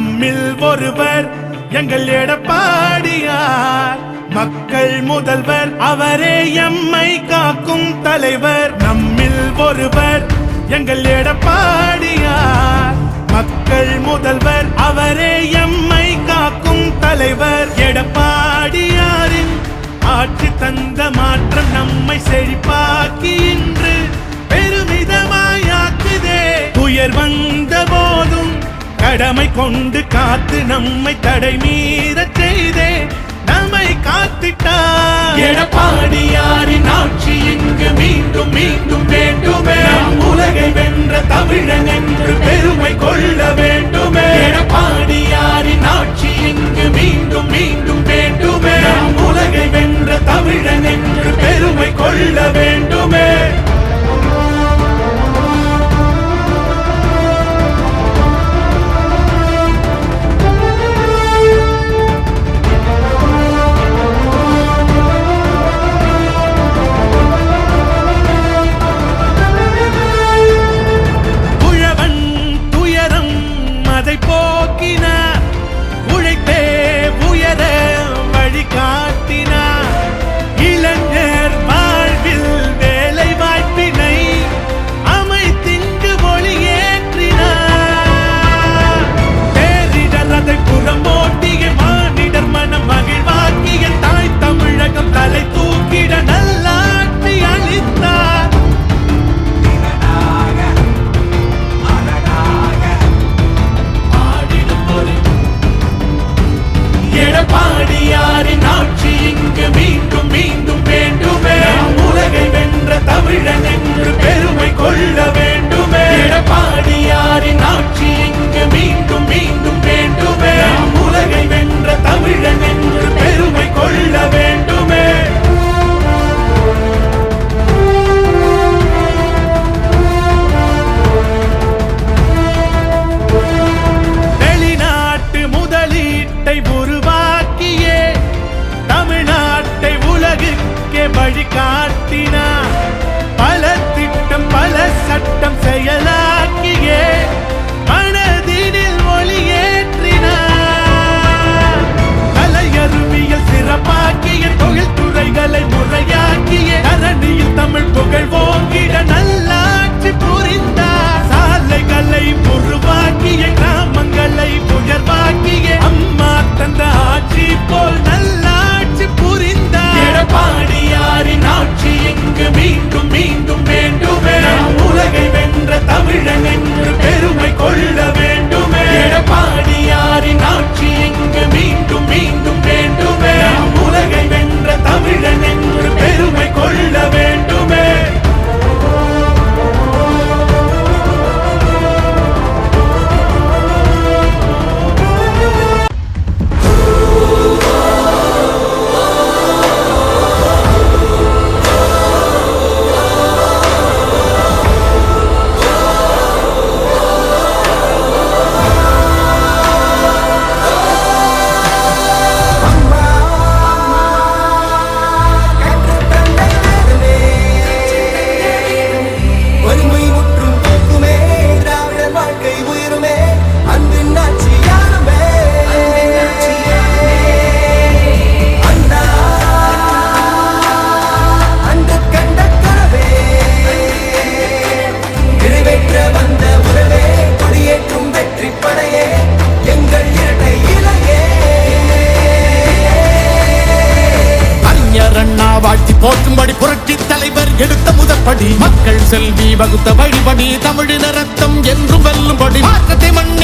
நம்மில் ஒருவர் எங்கள் எடப்பாடியார். மக்கள் முதல்வர் அவரே எம்மை காக்கும் தலைவர். நம்மில் ஒருவர் எங்கள் எடப்பாடியார். மக்கள் முதல்வர் அவரே எம்மை காக்கும் தலைவர். எடப்பாடியாரின் ஆட்சி தந்த மாற்றம் நம்மை செழிப்பார் கடமை கொண்டு காத்து நம்மை தடை மீற செய்தே. நம்மை காத்திட்டார் எடப்பாடியாரின் ஆட்சி இங்கு மீண்டும் மீண்டும் வேண்டுமே. உலகை வென்ற தமிழன் என்று பெருமை கொள்ள வேண்டுமே. எடப்பாடியாரின் ஆட்சி இங்கு மீண்டும் மீண்டும் என்று பெருமை கொள்ள போற்றும்படி புரட்சி தலைவர் எடுத்த முதற்படி. மக்கள் செல்வி வகுத்த வழிபடி தமிழின ரத்தம் என்றும் வெல்லும்படி. மாற்றத்தை மண்